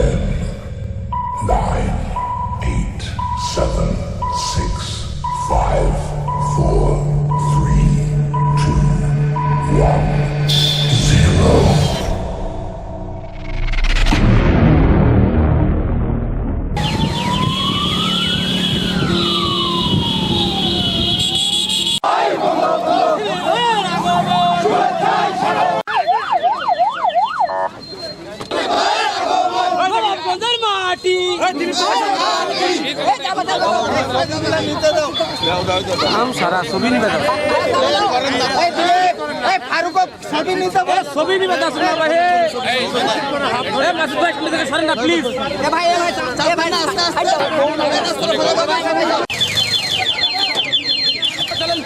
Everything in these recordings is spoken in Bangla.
Ten, nine, eight, seven, ছবি নিবে না ভাই? ভাই সরেন না প্লিজ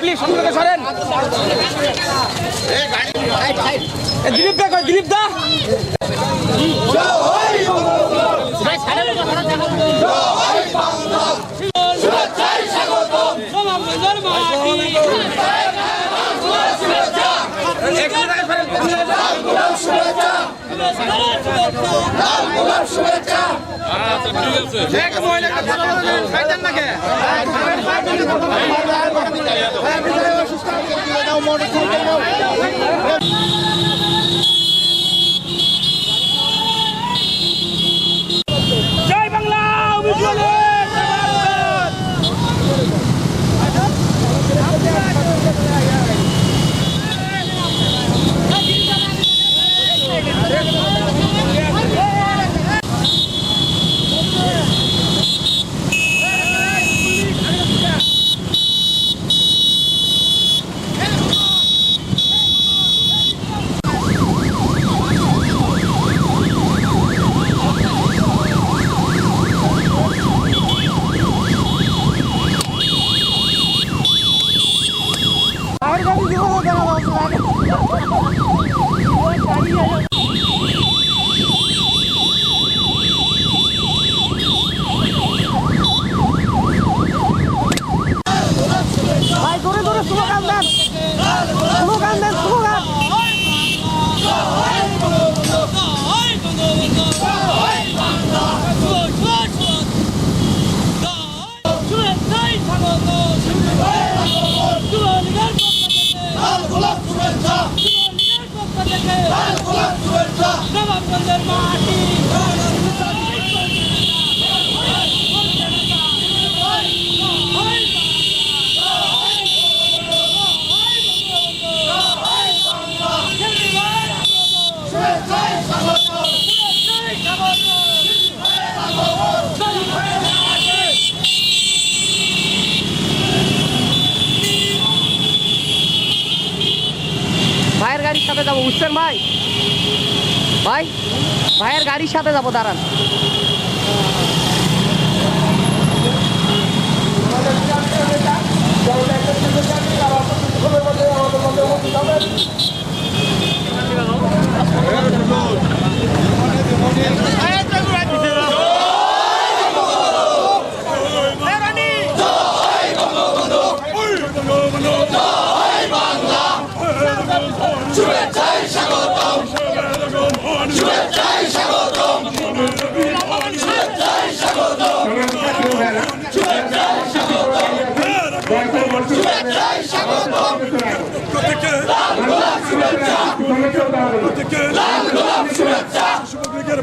প্লিজ সরেন দিলীপ দা দিলীপ দা? ছাড়েন না, ছাড়েন না। গোলাপগঞ্জের মাটি একটু থেকে সরেন, একটু থেকে সরেন। এক মহিলা একটা কথা বলবেন, খাইতেন না কে? জয় বাংলা অভিযোগে ভাই ধরে ধরে স্লোগান দেন স্লোগান দেন স্লোগান মাটি ভাইয়ের গাড়ির সাথে যাব বুঝছেন ভাই? ভাই ভাইয়ের গাড়ির সাথে যাব দাঁড়ান।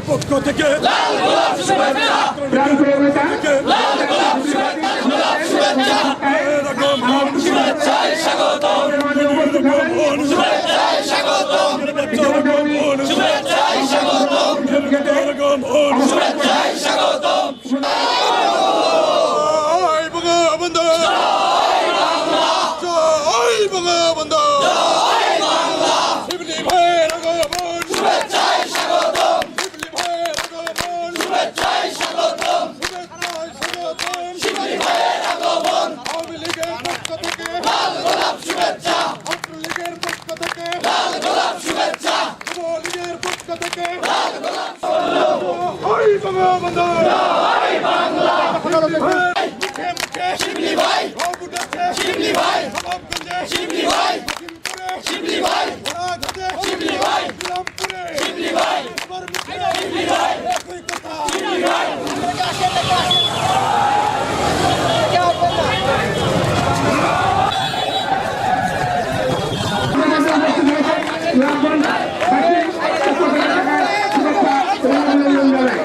পক্ষ থেকে এরকম এরকম জয় বঙ্গবন্ধু জয় বঙ্গবন্ধু শিবলি ভাইয়ের আগমন শুভেচ্ছায় স্বাগতম শিবলি ভাইয়ের আগমন শুভেচ্ছায় স্বাগতম শুভেচ্ছায় স্বাগতম শিবলি ভাইয়ের আগমন আওয়ামী লীগের পক্ষ থেকে লাল গোলাপ শুভেচ্ছা ছাত্রলীগের পক্ষ থেকে লাল গোলাপ শুভেচ্ছা যুব লীগের পক্ষ থেকে লাল গোলাপ জয় বঙ্গবন্ধু জয় বাংলা মুখে মুখে শিবলি ভাই উঠেছে শিবলি ভাই নবাবগঞ্জে শিবলি ভাই লখিমপুরে শিবলি ভাই ঘোড়াঘাটে শিবলি ভাই ইসলামপুরে শিবলি ভাই আমার মুখে শিবলি ভাই একই কথা রামগঞ্জ বাসীর পক্ষ থেকে তাকে শুভেচ্ছা এবং অভিনন্দন জানাই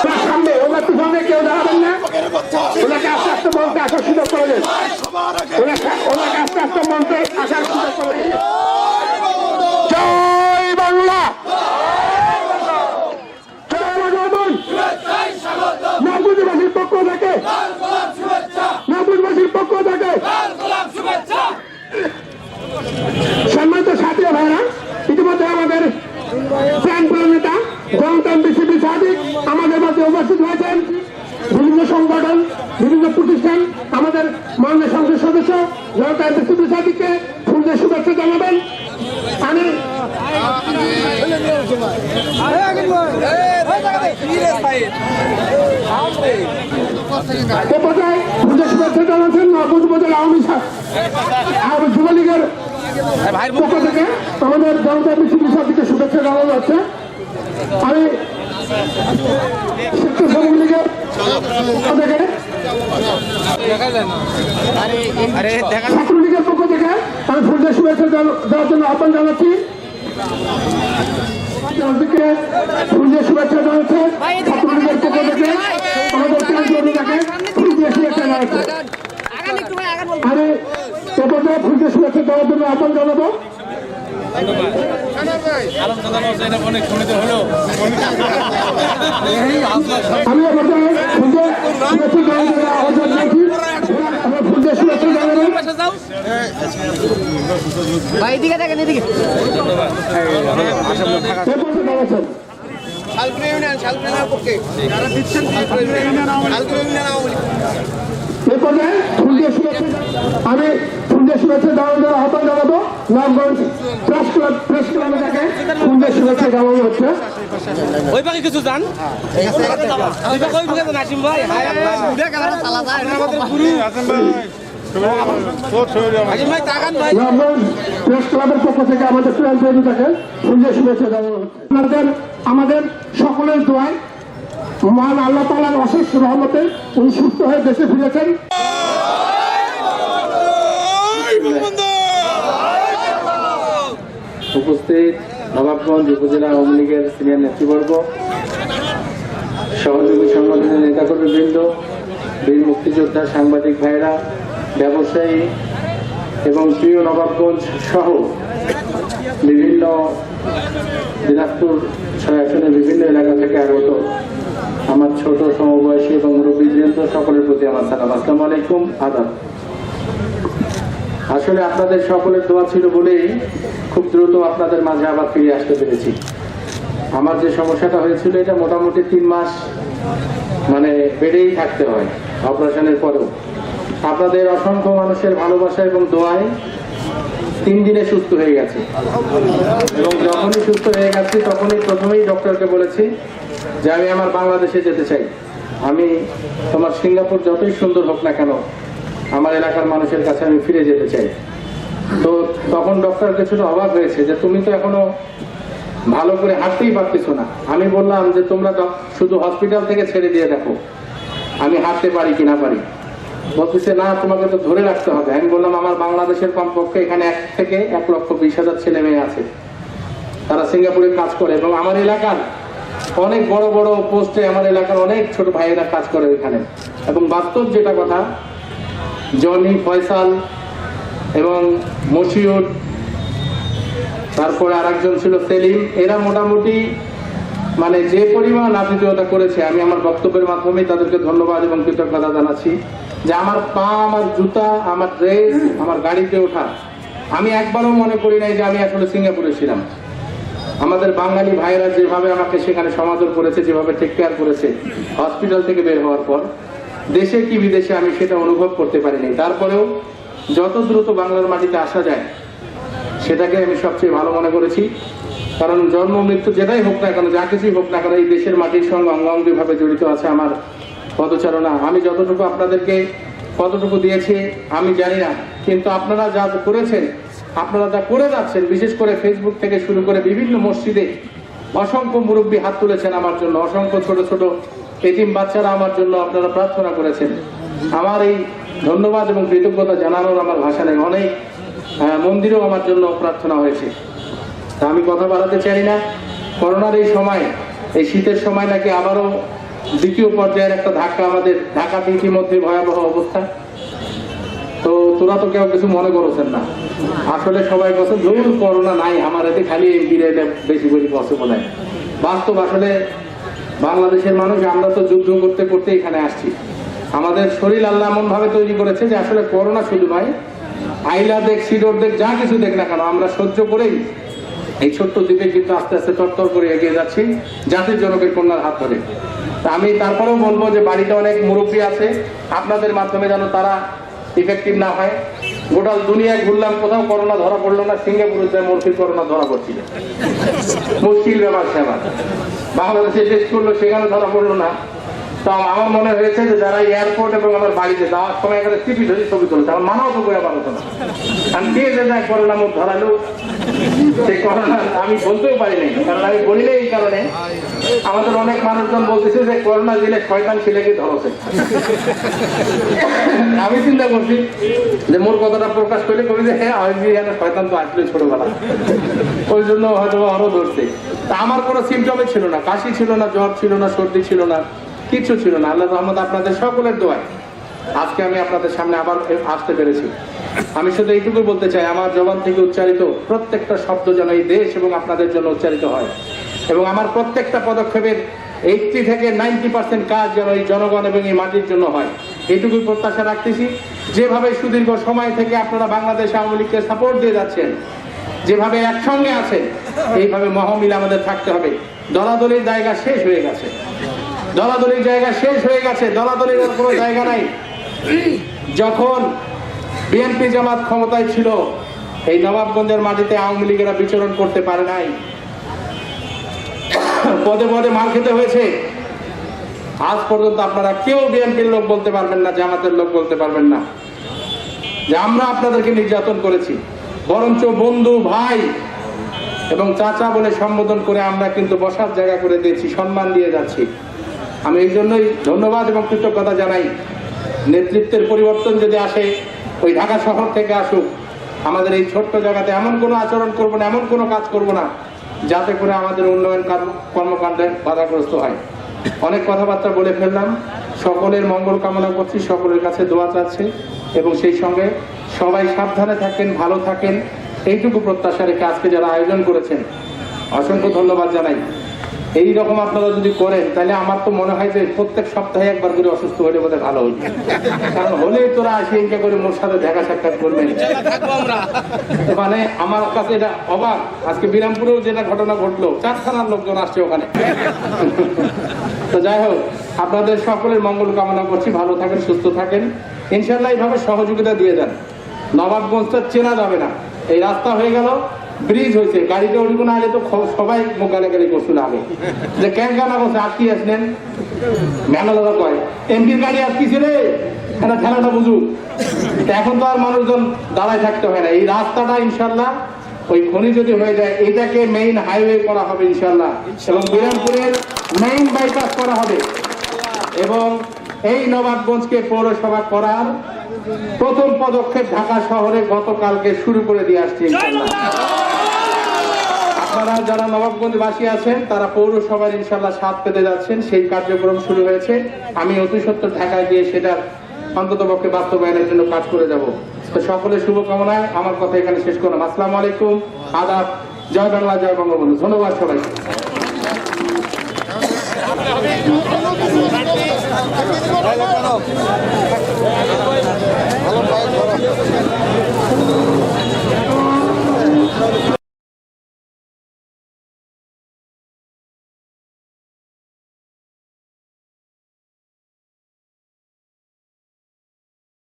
ওনার সামনে ওনার তুফানে কেউ দাঁড়াবেন না ওনাকে আস্তে আস্তে মঞ্চে আসার সুযোগ করে দেন। ওনাকে আস্তে আস্তে আসার সুযোগ করে জয় বাংলা! পক্ষ থেকে পক্ষ থেকে আমাদের প্রাণ নেতা গণতন্ত্র বিসিবি সাদিক আমাদের উপস্থিত হয়েছেন। বিভিন্ন সংগঠন জনতান্ত্রিক বিসিবি সাদিককে ফুলদের শুভেচ্ছা জানাবেন। আমি শুভেচ্ছা জানাচ্ছেন নবুজ উপজেলা আওয়ামী আওয়ামী যুবলীগের পক্ষ থেকে আমাদের জনতা বিসিবি সাথীকে শুভেচ্ছা জানানো হচ্ছে আমি শিক্ষক শ্রমিক লীগের পক্ষ থেকে দেখা যায় না আরে দেখা ছাত্রলীগের পক্ষ থেকে আমি ফুলদের শুভেচ্ছা দেওয়ার জন্য আহ্বান জানাচ্ছি। চারদিকে শুভেচ্ছা জানাচ্ছে ছাত্রলীগের পক্ষ থেকে। আমাদের কেন্দ্রীয় নেতাকে শুভেচ্ছা জানাচ্ছে। আমি শুভেচ্ছা দেওয়ার জন্য আহ্বান জানাব। আমি ভাই এদিকে দেখেন এদিকে আমি ফুলদের জন্য আহ্বান জানাব নামগঞ্জ প্রেস ক্লাব প্রেস ক্লাবে থেকে হচ্ছে ওই পাখি কিছু জান? ওই পাখি ওই পাখি নাসিম ভাই আমাদের গুরু আমাদের সকলের দোয়ায় মহান আল্লাহ তালার অশেষ রহমতে উনি সুস্থ হয়ে দেশে ফিরেছেন। উপস্থিত নবাবগঞ্জ উপজেলা আওয়ামী লীগের সিনিয়র নেতৃবর্গ, সহযোগী সংগঠনের নেতাকর্মীবৃন্দ, বীর মুক্তিযোদ্ধা সাংবাদিক ভাইরা ব্যবসায়ী এবং প্রিয় নবাবগঞ্জ সহ বিভিন্ন দিনাজপুর ছয় বিভিন্ন এলাকা থেকে আগত আমার ছোট সমবয়সী এবং মুরব্বীবৃন্দ সকলের প্রতি আমার সালাম। আসসালামু আলাইকুম, আদাব। আসলে আপনাদের সকলের দোয়া ছিল বলেই খুব দ্রুত আপনাদের মাঝে আবার ফিরে আসতে পেরেছি। আমার যে সমস্যাটা হয়েছিল, এটা মোটামুটি তিন মাস মানে বেড়েই থাকতে হয় অপারেশনের পরেও। আপনাদের অসংখ্য মানুষের ভালোবাসা এবং দোয়ায় তিন দিনে সুস্থ হয়ে গেছে। এবং যখনই সুস্থ হয়ে গেছি, তখনই প্রথমেই ডক্টরকে বলেছি যে, আমি আমার বাংলাদেশে যেতে চাই। আমি তোমার সিঙ্গাপুর যতই সুন্দর হোক না কেন আমার এলাকার মানুষের কাছে আমি ফিরে যেতে চাই। তো তখন ডক্টর কিছুটা অবাক হয়েছে যে, তুমি তো এখনও ভালো করে হাঁটতেই পারতেছো না। আমি বললাম যে, তোমরা শুধু হসপিটাল থেকে ছেড়ে দিয়ে দেখো, আমি হাঁটতে পারি কি না পারি? বলতেছে, না, তোমাকে তো ধরে রাখতে হবে। আমি বললাম, আমার বাংলাদেশের কমপক্ষে এখানে এক থেকে এক লক্ষ বিশ হাজার ছেলে মেয়ে আছে। তারা সিঙ্গাপুরে কাজ করে এবং আমার এলাকার অনেক বড় বড় পোস্টে আমার এলাকার অনেক ছোট ভাইয়েরা কাজ করে এখানে এবং বাস্তব যেটা কথা জনি ফয়সাল এবং মশিউর, তারপরে আরেকজন ছিল সেলিম। এরা মোটামুটি মানে যে পরিমাণ আতিথেয়তা করেছে, আমি আমার বক্তব্যের মাধ্যমে তাদেরকে ধন্যবাদ এবং কৃতজ্ঞতা জানাচ্ছি যে আমার পা, আমার জুতা, আমার ড্রেস, আমার গাড়িতে ওঠা, আমি একবারও মনে করি নাই যে আমি আসলে সিঙ্গাপুরে ছিলাম। আমাদের বাঙালি ভাইয়েরা যেভাবে আমাকে সেখানে সমাদর করেছে, যেভাবে টেক কেয়ার করেছে হসপিটাল থেকে বের হওয়ার পর দেশে কি বিদেশে আমি সেটা অনুভব করতে পারিনি। তারপরেও যত দ্রুত বাংলার মাটিতে আসা যায়, সেটাকে আমি সবচেয়ে ভালো মনে করেছি। কারণ জন্ম, মৃত্যু যেটাই হোক না কেন, যা কিছুই হোক না কেন, এই দেশের মাটির সঙ্গে অঙ্গাঙ্গিভাবে জড়িত আছে আমার পদচারণা। আমি যতটুকু আপনাদেরকে কতটুকু দিয়েছি, আমি জানি না। কিন্তু আপনারা যা করেছেন, আপনারা যা করে যাচ্ছেন, বিশেষ করে ফেসবুক থেকে শুরু করে বিভিন্ন মসজিদে অসংখ্য মুরব্বী হাত তুলেছেন আমার জন্য। অসংখ্য ছোট ছোট এতিম বাচ্চারা আমার জন্য আপনারা প্রার্থনা করেছেন। আমার এই ধন্যবাদ এবং কৃতজ্ঞতা জানানোর আমার ভাষা নেই। অনেক মন্দিরেও আমার জন্য প্রার্থনা হয়েছে। তা আমি কথা বাড়াতে চাই না। করোনার এই সময়, এই শীতের সময় নাকি আবারও দ্বিতীয় পর্যায়ের একটা ধাক্কা আমাদের ঢাকাতে ইতিমধ্যে ভয়াবহ অবস্থা। তো তোরা তো কেউ কিছু মনে করছেন না। আসলে সবাই বলছে ধরুন করোনা নাই, আমার এতে খালি এমপির এটা বেশি বেশি বসে হয় বাস্তব আসলে বাংলাদেশের মানুষ, আমরা তো যুদ্ধ করতে করতে এখানে আসছি। আমাদের শরীর আল্লাহ এমন ভাবে তৈরি করেছে যে আসলে করোনা শুধু নয়, আইলা দেখ, সিডোর দেখ, যা কিছু দেখ না কেন, আমরা সহ্য করেই এই ছোট্ট দ্বীপে কিন্তু আস্তে আস্তে তরতর করে এগিয়ে যাচ্ছি, জাতির জনকের কন্যার হাত ধরে। আমি তারপরেও বলব যে বাড়িতে অনেক মুরব্বী আছে, আপনাদের মাধ্যমে যেন তারা ইফেক্টিভ না হয়। গোটাল দুনিয়ায় ঘুরলাম, কোথাও করোনা ধরা পড়ল না সিঙ্গাপুরে যায় মুশকিল করোনা ধরা পড়ছিল। মুশকিল ব্যাপার সেবা বাংলাদেশে টেস্ট করল, সেখানে ধরা পড়ল না। তো আমার মনে হয়েছে যে যারা এয়ারপোর্ট এবং আমার বাড়িতে যাওয়ার সময় এখানে টিপি ধরে ছবি আমার মানাও তো করে পারতো না। কে যে যায় করোনা মুখ ধরালো সেই করোনা আমি বলতেও পারি নাই, কারণ আমি বলি এই কারণে। আমাদের অনেক মানুষজন বলতেছে যে করোনা দিলে শয়তান ছেলেকে ধরছে। আমি চিন্তা করছি যে মোর কথাটা প্রকাশ করলে কবি যে হ্যাঁ আমি এখানে শয়তান তো আসলে ছোটবেলা। ওই জন্য হয়তো আরও ধরছে। তা আমার কোনো সিমটমই ছিল না, কাশি ছিল না, জ্বর ছিল না, সর্দি ছিল না। কিছু ছিল না। আল্লাহ রহমত আপনাদের সকলের দোয়ায়। আজকে আমি আপনাদের সামনে আবার আসতে পেরেছি। আমি শুধু এইটুকু বলতে চাই, আমার জবান থেকে উচ্চারিত প্রত্যেকটা শব্দ যেন এই দেশ এবং আপনাদের জন্য উচ্চারিত হয়। এবং আমার প্রত্যেকটা পদক্ষেপের এইটটি থেকে নাইনটি পার্সেন্ট কাজ যেন এই জনগণ এবং এই মাটির জন্য হয়। এইটুকুই প্রত্যাশা রাখতেছি। যেভাবে সুদীর্ঘ সময় থেকে আপনারা বাংলাদেশ আওয়ামী লীগকে সাপোর্ট দিয়ে যাচ্ছেন, যেভাবে একসঙ্গে আছেন, এইভাবে মহমিল আমাদের থাকতে হবে। দলাদলির জায়গা শেষ হয়ে গেছে। দলাদলির জায়গা শেষ হয়ে গেছে, দলাদলির কোনো জায়গা নাই। যখন বিএনপি জামাত ক্ষমতায় ছিল, এই নবাবগঞ্জের মাটিতে আওয়ামী লীগেরা বিচরণ করতে পারে নাই। পদে পদে মার খেতে হয়েছে। আজ পর্যন্ত আপনারা কেউ বিএনপির লোক বলতে পারবেন না, জামাতের লোক বলতে পারবেন না। যে আমরা আপনাদেরকে নির্যাতন করেছি, বরঞ্চ বন্ধু, ভাই এবং চাচা বলে সম্বোধন করে আমরা কিন্তু বসার জায়গা করে দিয়েছি, সম্মান দিয়ে যাচ্ছি। আমি এই জন্যই ধন্যবাদ এবং কৃতজ্ঞতা জানাই। নেতৃত্বের পরিবর্তন যদি আসে, ওই ঢাকা শহর থেকে আসুক, আমাদের এই ছোট্ট জায়গাতে এমন কোনো আচরণ করব না, এমন কোনো কাজ করব না, যাতে করে আমাদের উন্নয়ন কার- কর্মকাণ্ডে বাধাগ্রস্ত হয়। অনেক কথাবার্তা বলে ফেললাম। সকলের মঙ্গল কামনা করছি, সকলের কাছে দোয়া চাচ্ছে এবং সেই সঙ্গে সবাই সাবধানে থাকেন, ভালো থাকেন, এইটুকু প্রত্যাশা রেখে আজকে যারা আয়োজন করেছেন, অসংখ্য ধন্যবাদ জানাই। এই রকম আপনারা যদি করেন, তাহলে আমার তো মনে হয় যে প্রত্যেক সপ্তাহে একবার করে অসুস্থ হলে বোধহয় ভালো হইবে কারণ হলেই তোরা আসে ইনকা করে মোর সাথে দেখা সাক্ষাৎ করবেন। মানে আমার কাছে এটা অবাক। আজকে বিরামপুরেও যেটা ঘটনা ঘটলো, চারখানার লোকজন আসছে ওখানে। তো যাই হোক, আপনাদের সকলের মঙ্গল কামনা করছি। ভালো থাকেন, সুস্থ থাকেন। ইনশাল্লাহ এইভাবে সহযোগিতা দিয়ে দেন নবাবগঞ্জটা চেনা যাবে না। এই রাস্তা হয়ে গেল। ব্রিজ হয়েছে গাড়িতে উঠবো না তো সবাই মুখ গালে গালি করছিল আগে যে কেন কেন করছে আটকি আসলেন? ম্যানেজার কয়, এমপির গাড়ি আটকিছে রে এটা ঠেলাটা বুঝুক। এখন তো আর মানুষজন দাঁড়ায় থাকতে হয় না। এই রাস্তাটা ইনশাল্লাহ ওই খনি যদি হয়ে যায়, এটাকে মেইন হাইওয়ে করা হবে ইনশাল্লাহ এবং বিরামপুরের মেইন বাইপাস করা হবে। এবং এই নবাবগঞ্জকে পৌরসভা করার প্রথম পদক্ষেপ ঢাকা শহরে গতকালকে শুরু করে দিয়ে আসছে ইনশাল্লাহ আপনারা যারা নবাবগঞ্জবাসী আছেন, তারা পৌরসভার ইনশাল্লাহ সাত পেতে যাচ্ছেন। সেই কার্যক্রম শুরু হয়েছে। আমি অতি সত্তর ঢাকায় গিয়ে সেটার অন্তত পক্ষে বাস্তবায়নের জন্য কাজ করে যাব। তো সকলের শুভকামনায় আমার কথা এখানে শেষ করলাম। আসসালামু আলাইকুম। আদাব। জয় বাংলা, জয় বঙ্গবন্ধু। ধন্যবাদ সবাইকে। ভালো